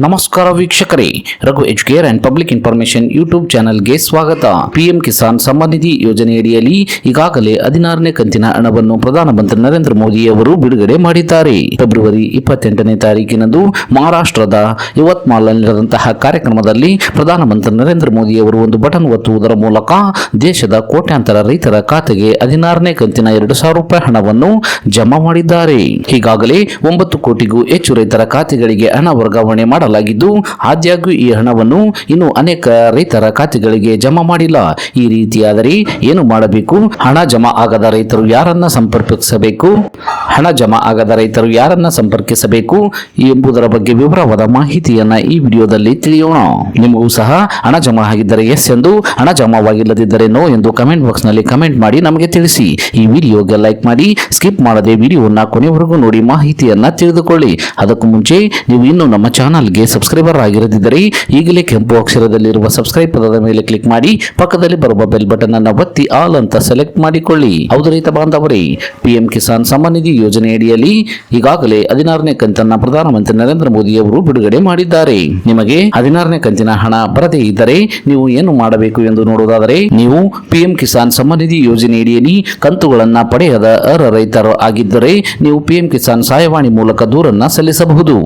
ನಮಸ್ಕಾರ ವೀಕ್ಷಕರೇ, Raghu educare and public information YouTube ಚಾನೆಲ್ಗೆ ಸ್ವಾಗತ. ಪಿಎಂ ಕಿಸಾನ್ ಸಮ್ಮಾನ್ ನಿಧಿ ಯೋಜನೆಯಡಿಯಲ್ಲಿ ಈಗಾಗಲೇ ಹದಿನಾರನೇ ಕಂತಿನ ಹಣವನ್ನು ಪ್ರಧಾನಮಂತ್ರಿ ನರೇಂದ್ರ ಮೋದಿ ಅವರು ಬಿಡುಗಡೆ ಮಾಡಿದ್ದಾರೆ. ಫೆಬ್ರವರಿ ಇಪ್ಪತ್ತೆಂಟನೇ ತಾರೀಕಿನಂದು ಮಹಾರಾಷ್ಟ್ರದ ಯುವತ್ಮಾಲ್ನಲ್ಲಿ ನಡೆದಂತಹ ಕಾರ್ಯಕ್ರಮದಲ್ಲಿ ಪ್ರಧಾನಮಂತ್ರಿ ನರೇಂದ್ರ ಮೋದಿ ಅವರು ಒಂದು ಬಟನ್ ಒತ್ತುವುದರ ಮೂಲಕ ದೇಶದ ಕೋಟ್ಯಾಂತರ ರೈತರ ಖಾತೆಗೆ ಹದಿನಾರನೇ ಕಂತಿನ ಎರಡು ಸಾವಿರ ರೂಪಾಯಿ ಹಣವನ್ನು ಜಮಾ ಮಾಡಿದ್ದಾರೆ. ಈಗಾಗಲೇ ಒಂಬತ್ತು ಕೋಟಿಗೂ ಹೆಚ್ಚು ರೈತರ ಖಾತೆಗಳಿಗೆ ಹಣ ವರ್ಗಾವಣೆ ಮಾಡಲಾಗಿದ್ದು, ಆದಾಗ್ಯೂ ಈ ಹಣವನ್ನು ಇನ್ನು ಅನೇಕ ರೈತರ ಖಾತೆಗಳಿಗೆ ಜಮಾ ಮಾಡಿಲ್ಲ. ಈ ರೀತಿಯಾದರೆ ಏನು ಮಾಡಬೇಕು? ಹಣ ಜಮಾ ಆಗದ ರೈತರು ಯಾರನ್ನ ಸಂಪರ್ಕಿಸಬೇಕು? ಹಣ ಜಮಾ ಆಗದ ರೈತರು ಯಾರನ್ನ ಸಂಪರ್ಕಿಸಬೇಕು ಎಂಬುದರ ಬಗ್ಗೆ ವಿವರವಾದ ಮಾಹಿತಿಯನ್ನ ಈ ವಿಡಿಯೋದಲ್ಲಿ ತಿಳಿಯೋಣ. ನಿಮಗೂ ಸಹ ಹಣ ಜಮಾ ಆಗಿದ್ದರೆ ಎಸ್ ಎಂದು, ಹಣ ಜಮಾವಾಗಿಲ್ಲದಿದ್ದರೆ ನೋ ಎಂದು ಕಮೆಂಟ್ ಬಾಕ್ಸ್ನಲ್ಲಿ ಕಮೆಂಟ್ ಮಾಡಿ ನಮಗೆ ತಿಳಿಸಿ. ಈ ವಿಡಿಯೋಗೆ ಲೈಕ್ ಮಾಡಿ ಸ್ಕಿಪ್ ಮಾಡದೆ ವಿಡಿಯೋನ ಕೊನೆವರೆಗೂ ನೋಡಿ ಮಾಹಿತಿಯನ್ನ ತಿಳಿದುಕೊಳ್ಳಿ. ಅದಕ್ಕೂ ಮುಂಚೆ ನೀವು ಇನ್ನೂ ನಮ್ಮ ಚಾನಲ್ಗೆ ಸಬ್ಸ್ಕ್ರೈಬರ್ ಆಗಿರದಿದ್ದರೆ ಈಗಲೇ ಕೆಂಪು ಅಕ್ಷರದಲ್ಲಿರುವ ಸಬ್ಸ್ಕ್ರೈಬ್ ಪದದ ಮೇಲೆ ಕ್ಲಿಕ್ ಮಾಡಿ, ಪಕ್ಕದಲ್ಲಿ ಬರುವ ಬೆಲ್ ಬಟನ್ ಅನ್ನು ಒತ್ತಿ ಆಲ್ ಅಂತ ಸೆಲೆಕ್ಟ್ ಮಾಡಿಕೊಳ್ಳಿ. ಹೌದು ರೈತ ಬಾಂಧವರೇ ಪಿಎಂ ಕಿಸಾನ್ ಸಮ್ಮಾನ್ ನಿಧಿ ಯೋಜನೆಯಡಿಯಲ್ಲಿ ಈಗಾಗಲೇ ಹದಿನಾರನೇ ಕಂತನ್ನ ಪ್ರಧಾನಮಂತ್ರಿ ನರೇಂದ್ರ ಮೋದಿ ಅವರು ಬಿಡುಗಡೆ ಮಾಡಿದ್ದಾರೆ. ನಿಮಗೆ ಹದಿನಾರನೇ ಕಂತಿನ ಹಣ ಬರದೇ ಇದ್ದರೆ ನೀವು ಏನು ಮಾಡಬೇಕು ಎಂದು ನೋಡುವುದಾದರೆ, ನೀವು ಪಿಎಂ ಕಿಸಾನ್ ಸಮ್ಮಾನ್ ನಿಧಿ ಯೋಜನೆಯಡಿಯಲ್ಲಿ ಕಂತುಗಳನ್ನ ಪಡೆಯದ ಅರ್ಹ ರೈತರು ಆಗಿದ್ದರೆ, ನೀವು ಪಿಎಂ ಕಿಸಾನ್ ಸಹಾಯವಾಣಿ ಮೂಲಕ ದೂರನ್ನ ಸಲ್ಲಿಸಬಹುದು.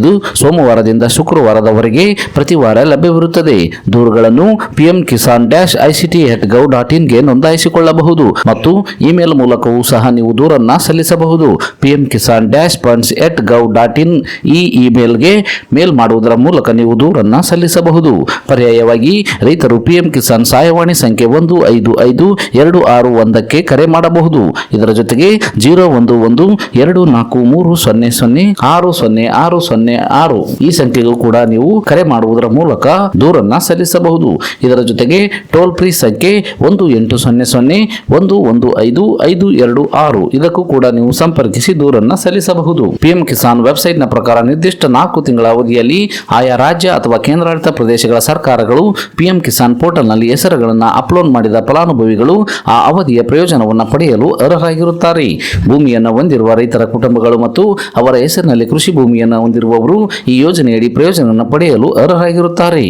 ಇದು ಸೋಮವಾರದಿಂದ ಶುಕ್ರವಾರದವರೆಗೆ ಪ್ರತಿವಾರ ಲಭ್ಯವಿರುತ್ತದೆ. ದೂರುಗಳನ್ನು PM Kisan dash ICT at gov dot ಇನ್ಗೆ ನೋಂದಾಯಿಸಿಕೊಳ್ಳಬಹುದು ಮತ್ತು ಇಮೇಲ್ ಮೂಲಕವೂ ಸಹ ನೀವು ದೂರನ್ನ ಸಲ್ಲಿಸಬಹುದು. PM Kisan dash funds at gov dot in ಈ ಇಮೇಲ್ಗೆ ಮೇಲ್ ಮಾಡುವುದರ ಮೂಲಕ ನೀವು ದೂರನ್ನ ಸಲ್ಲಿಸಬಹುದು. ಪರ್ಯಾಯವಾಗಿ ರೈತರು ಪಿಎಂ ಕಿಸಾನ್ ಸಹಾಯವಾಣಿ ಸಂಖ್ಯೆ ಒಂದು ಐದು ಐದು ಎರಡು ಆರು ಒಂದಕ್ಕೆ ಕರೆ ಮಾಡಬಹುದು. ಇದರ ಜೊತೆಗೆ ಜೀರೋ ಒಂದು ಒಂದು ಎರಡು ನಾಲ್ಕು ಮೂರು ಸೊನ್ನೆ ಸೊನ್ನೆ ಆರು ಸೊನ್ನೆ ಆರು ಸೊನ್ನೆ ಆರು ಈ ಸಂಖ್ಯೆಗೂ ಕೂಡ ನೀವು ಕರೆ ಮಾಡುವುದರ ಮೂಲಕ ದೂರನ್ನ ಸಲ್ಲಿಸಬಹುದು. ಇದರ ಜೊತೆಗೆ ಟೋಲ್ ಫ್ರೀ ಸಂಖ್ಯೆ ಒಂದು ಎಂಟು ಸೊನ್ನೆ ಸೊನ್ನೆ ಒಂದು ಒಂದು ಐದು ಐದು ಎರಡು ಆರು ಇದಕ್ಕೂ ಕೂಡ ನೀವು ಸಂಪರ್ಕಿಸಿ ದೂರನ್ನ ಸಲ್ಲಿಸಬಹುದು. ಪಿಎಂ ಕಿಸಾನ್ ವೆಬ್ಸೈಟ್ನ ಪ್ರಕಾರ ನಿರ್ದಿಷ್ಟ ನಾಲ್ಕು ತಿಂಗಳ ಅವಧಿಯಲ್ಲಿ ಆಯಾ ರಾಜ್ಯ ಅಥವಾ ಕೇಂದ್ರಾಡಳಿತ ಪ್ರದೇಶಗಳ ಸರ್ಕಾರಗಳು ಪಿಎಂ ಕಿಸಾನ್ ಪೋರ್ಟಲ್ನಲ್ಲಿ ಹೆಸರುಗಳನ್ನು ಅಪ್ಲೋಡ್ ಮಾಡಿದ ಫಲಾನುಭವಿಗಳು ಆ ಅವಧಿಯ ಪ್ರಯೋಜನವನ್ನು ಪಡೆಯಲು ಅರ್ಹರಾಗಿರುತ್ತಾರೆ. ಭೂಮಿಯನ್ನು ಹೊಂದಿರುವ ರೈತರ ಕುಟುಂಬಗಳು ಮತ್ತು ಅವರ ಹೆಸರಿನಲ್ಲಿ ಕೃಷಿ ಭೂಮಿಯನ್ನು ಹೊಂದಿರುವವರು ಈ ಯೋಜನೆಯಡಿ ಪ್ರಯೋಜನವನ್ನು ಪಡೆಯಲು ಅರ್ಹರಾಗಿರುತ್ತಾರೆ.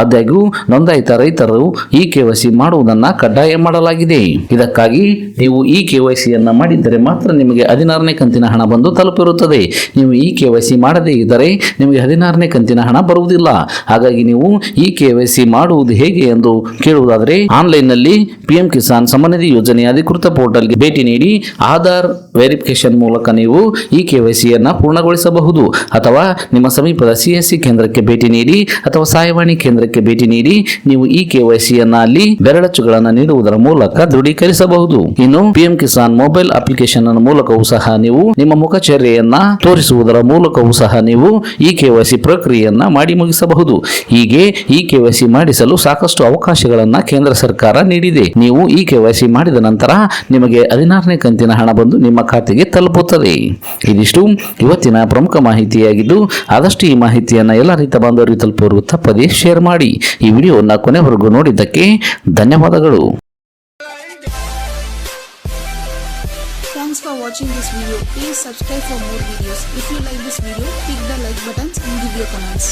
ಆದಾಗ್ಯೂ, ನೋಂದಾಯಿತ ರೈತರು ಈ ಕೆವೈಸಿ ಮಾಡುವುದನ್ನು ಕಡ್ಡಾಯ ಮಾಡಲಾಗಿದೆ. ಇದಕ್ಕಾಗಿ ನೀವು ಈ ಕೆವೈಸಿಯನ್ನು ಮಾಡಿದ್ದರೆ ಮಾತ್ರ ನಿಮಗೆ ಹದಿನಾರನೇ ಕಂತಿನ ಹಣ ಬಂದು ತಲುಪಿರುತ್ತದೆ. ನೀವು ಈ ಕೆವೈಸಿ ಮಾಡದೇ ಇದ್ದರೆ ನಿಮಗೆ ಹದಿನಾರನೇ ಕಂತಿನ ಹಣ ಬರುವುದಿಲ್ಲ. ಹಾಗಾಗಿ ನೀವು ಈ ಕೆವೈಸಿ ಮಾಡುವುದು ಹೇಗೆ ಎಂದು ಕೇಳುವುದಾದರೆ, ಆನ್ಲೈನ್ನಲ್ಲಿ ಪಿಎಂ ಕಿಸಾನ್ ಸಮನಿಧಿ ಯೋಜನೆ ಅಧಿಕೃತ ಪೋರ್ಟಲ್ಗೆ ಭೇಟಿ ನೀಡಿ ಆಧಾರ್ ವೆರಿಫಿಕೇಶನ್ ಮೂಲಕ ನೀವು ಈ ಕೆವೈಸಿಯನ್ನು ಪೂರ್ಣಗೊಳಿಸಬಹುದು ಅಥವಾ ನಿಮ್ಮ ಸಮೀಪದ ಸಿಎಸ್ಸಿ ಕೇಂದ್ರಕ್ಕೆ ಭೇಟಿ ನೀಡಿ ಅಥವಾ ಸಹಾಯವಾಣಿ ಕೇಂದ್ರಕ್ಕೆ ಭೇಟಿ ನೀಡಿ ನೀವು ಈ ಕೆವೈಸಿಯನ್ನು ಅಲ್ಲಿ ಬೆರಳಚ್ಚುಗಳನ್ನು ನೀಡುವುದರ ಮೂಲಕ ದೃಢೀಕರಿಸಬಹುದು. ಇನ್ನು ಪಿಎಂ ಕಿಸಾನ್ ಮೊಬೈಲ್ ಅಪ್ಲಿಕೇಶನ್ ಮೂಲಕವೂ ಸಹ ನೀವು ನಿಮ್ಮ ಮುಖಚರ್ಯೆಯನ್ನ ತೋರಿಸುವುದರ ಮೂಲಕವೂ ಸಹ ನೀವು ಈ ಕೆವೈಸಿ ಪ್ರಕ್ರಿಯೆಯನ್ನ ಮಾಡಿ ಮುಗಿಸಬಹುದು. ಹೀಗೆ ಈ ಕೆವೈಸಿ ಮಾಡಿಸಲು ಸಾಕಷ್ಟು ಅವಕಾಶಗಳನ್ನ ಕೇಂದ್ರ ಸರ್ಕಾರ ನೀಡಿದೆ. ನೀವು ಈ ಕೆವೈಸಿ ಮಾಡಿದ ನಂತರ ನಿಮಗೆ ಹದಿನಾರನೇ ಕಂತಿನ ಹಣ ಬಂದು ನಿಮ್ಮ ಖಾತೆಗೆ ತಲುಪುತ್ತದೆ. ಇದಿಷ್ಟು. ಇವತ್ತಿನ ಪ್ರಮುಖ ಮಾಹಿತಿಯಾಗಿದ್ದು, ಆದಷ್ಟು ಈ ಮಾಹಿತಿಯನ್ನು ಎಲ್ಲ ರೈತ ಬಾಂಧವರಿಗೆ ತಲುಪೋರು ತಪ್ಪದೇ ಶೇರ್ ಮಾಡಿ ಈ ವಿಡಿಯೋವನ್ನು ಕೊನೆವರೆಗೂ ನೋಡಿದ್ದಕ್ಕೆ ಧನ್ಯವಾದಗಳು Thanks for watching this video. Please subscribe for more videos. If you like this video, click the like buttons and give your comments.